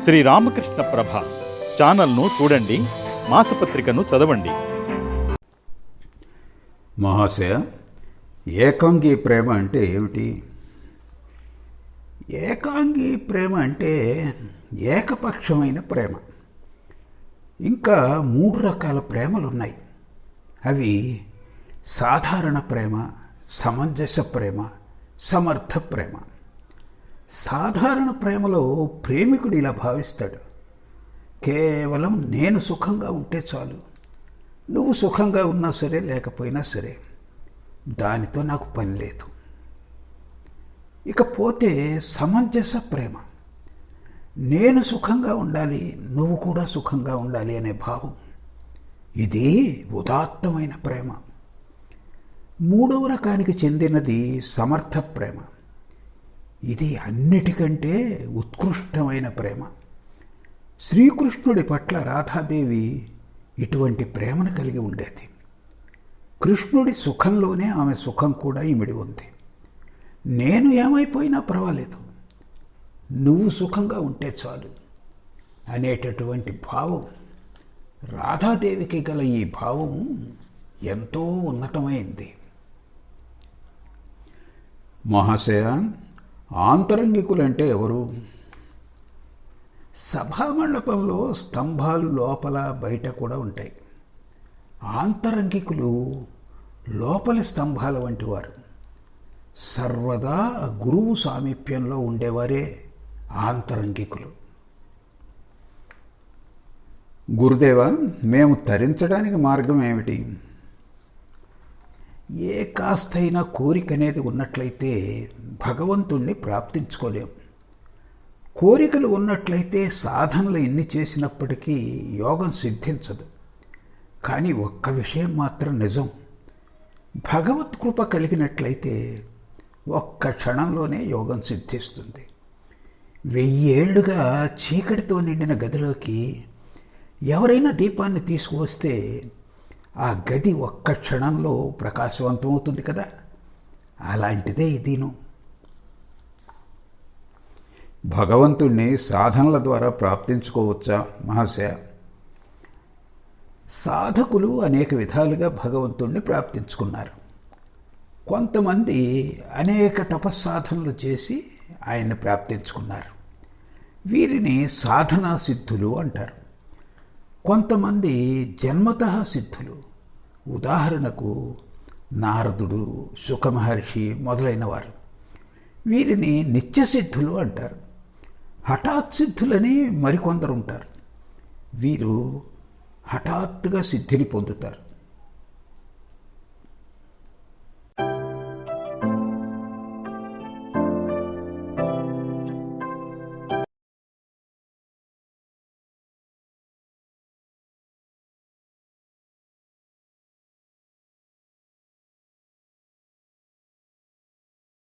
శ్రీ రామకృష్ణ ప్రభ ఛానల్ను చూడండి మాసపత్రికను చదవండి. మహాశయ ఏకాంగి ప్రేమ అంటే ఏమిటి? ఏకాంగి ప్రేమ అంటే ఏకపక్షమైన ప్రేమ. ఇంకా మూడు రకాల ప్రేమలు ఉన్నాయి అవి సాధారణ ప్రేమ సమంజస ప్రేమ సమర్థ ప్రేమ. సాధారణ ప్రేమలో ప్రేమికుడు ఇలా భావిస్తాడు. కేవలం నేను సుఖంగా ఉంటే చాలు. నువ్వు సుఖంగా ఉన్నా సరే లేకపోయినా సరే దానితో నాకు పని లేదు. ఇకపోతే సమంజస ప్రేమ. నేను సుఖంగా ఉండాలి నువ్వు కూడా సుఖంగా ఉండాలి అనే భావం. ఇది ఉదాత్తమైన ప్రేమ. మూడవ రకానికి చెందినది సమర్థ ప్రేమ. ఇది అన్నిటికంటే ఉత్కృష్టమైన ప్రేమ. శ్రీకృష్ణుడి పట్ల రాధాదేవి ఇటువంటి ప్రేమను కలిగి ఉండేది. కృష్ణుడి సుఖంలోనే ఆమె సుఖం కూడా ఇమిడి ఉంది. నేను ఏమైపోయినా పర్వాలేదు. నువ్వు సుఖంగా ఉంటే చాలు అనేటటువంటి భావం రాధాదేవికి గల ఈ భావం ఎంతో ఉన్నతమైంది. మహాశయ ఆంతరంగికులంటే ఎవరు? సభామండపంలో స్తంభాలు లోపల బయట కూడా ఉంటాయి. ఆంతరంగికులు లోపలి స్తంభాల వంటి వారు. సర్వదా గురువు సామీప్యంలో ఉండేవారే ఆంతరంగికులు. గురుదేవ మేము తరించడానికి మార్గం ఏమిటి? ఏ కాస్తైనా కోరిక అనేది ఉన్నట్లయితే భగవంతుణ్ణి ప్రాప్తించుకోలేం. కోరికలు ఉన్నట్లయితే సాధనలు ఎన్ని చేసినప్పటికీ యోగం సిద్ధించదు. కానీ ఒక్క విషయం మాత్రం నిజం. భగవత్ కృప కలిగినట్లయితే ఒక్క క్షణంలోనే యోగం సిద్ధిస్తుంది. వెయ్యేళ్ళుగా చీకటితో నిండిన గదిలోకి ఎవరైనా దీపాన్ని తీసుకువస్తే ఆ గది ఒక్క క్షణంలో ప్రకాశవంతం అవుతుంది కదా? అలాంటిదే ఇదిను. భగవంతుణ్ణి సాధనల ద్వారా ప్రాప్తించుకోవచ్చా మహాశయ? సాధకులు అనేక విధాలుగా భగవంతుణ్ణి ప్రాప్తించుకున్నారు. కొంతమంది అనేక తపస్సాధనలు చేసి ఆయన్ని ప్రాప్తించుకున్నారు. వీరిని సాధనా సిద్ధులు అంటారు. కొంతమంది జన్మత సిద్ధులు. ఉదాహరణకు నారదుడు సుఖమహర్షి మొదలైన వారు వీరిని నిత్యసిద్ధులు అంటారు. హఠాత్ సిద్ధులని మరికొందరు ఉంటారు. వీరు హఠాత్తుగా సిద్ధిని పొందుతారు.